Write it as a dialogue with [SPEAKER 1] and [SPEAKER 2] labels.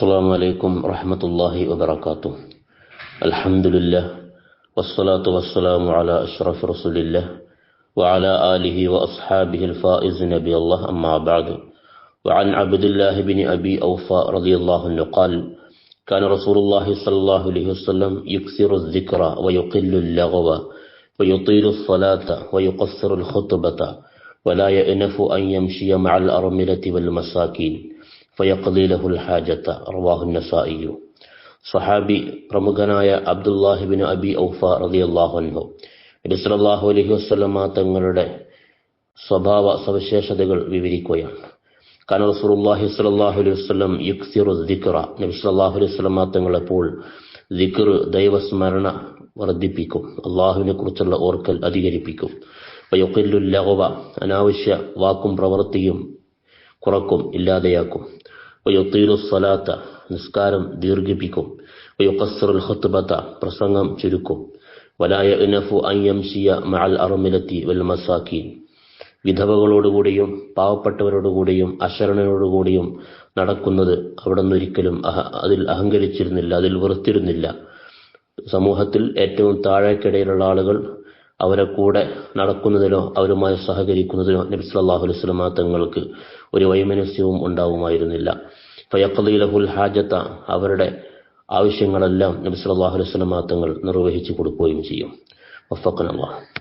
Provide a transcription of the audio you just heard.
[SPEAKER 1] السلام عليكم ورحمة الله وبركاته الحمد لله والصلاة والسلام على أشرف رسول الله وعلى آله وأصحابه الفائز نبي الله أما بعد وعن عبد الله بن أبي أوفى رضي الله عنه قال كان رسول الله صلى الله عليه وسلم يكثر الذكر ويقل اللغو ويطيل الصلاة ويقصر الخطبة ولا يأنف أن يمشي مع الأرملة والمساكين ഫയഖദി ലഹുൽ ഹാജത്ത റവാഹുന്നസായിയു സഹാബി പ്രമുഖനായ അബ്ദുല്ലാഹിബിൻ അബി ഔഫ റതി അള്ളാഹുൻഹു റിസലാഹു അലഹി വസ്ലമ തങ്ങളുടെ സ്വഭാവ സവിശേഷതകൾ വിവരിക്കുകയാണ്. കാന റസൂലുള്ളാഹി സ്വല്ലല്ലാഹു അലൈഹി വസല്ലം യുക്സിറു ദിക്റ നബി സ്വല്ലല്ലാഹു അലൈഹി വസല്ലം തങ്ങൾ എപ്പോൾ ദിക്ർ ദൈവസ്മരണ വർദ്ധിപ്പിക്കും. അള്ളാഹുവിനെ കുറിച്ചുള്ള ഓർക്കൽ അധികരിപ്പിക്കും. വയുഖില്ലു ലഹവ അനാവശ്യ വാക്കും പ്രവൃത്തിയും കുറക്കും ഇല്ലാതെയാക്കും. വയുത്തീലു സ്വലാത്ത നിസ്കാരം ദീർഘിപ്പിക്കും. വയുക്കസ്റുൽ ഖുത്ബത പ്രസംഗം ചുരുക്കും. വലായ ഇനഫു അയ്യംഷിയ മഅൽ അറുമിലത്തി വൽ മസാക്കീൻ. വിധവകളോടുകൂടിയും പാവപ്പെട്ടവരോടുകൂടിയും അശരണരോടുകൂടിയും നടക്കുന്നത് അവിടെ അഹ അതിൽ അഹങ്കരിച്ചിരുന്നില്ല അതിൽ വെറുത്തിരുന്നില്ല. സമൂഹത്തിൽ ഏറ്റവും താഴേക്കിടയിലുള്ള ആളുകൾ അവരെ കൂടെ നടക്കുന്നതിനോ അവരുമായി സഹകരിക്കുന്നതിനോ നബി സല്ലല്ലാഹു അലൈഹി വസല്ലമ തങ്ങൾക്ക് ഒരു വൈമനസ്യവും ഉണ്ടാവുമായിരുന്നില്ല. ഫയഖ്ലീലഹുൽ ഹാജത്ത അവരുടെ ആവശ്യങ്ങളെല്ലാം നബി സല്ലല്ലാഹു അലൈഹി വസല്ലമ തങ്ങൾ നിർവഹിച്ചു കൊടുക്കുകയും ചെയ്യും. വഫഖനല്ലാഹ്.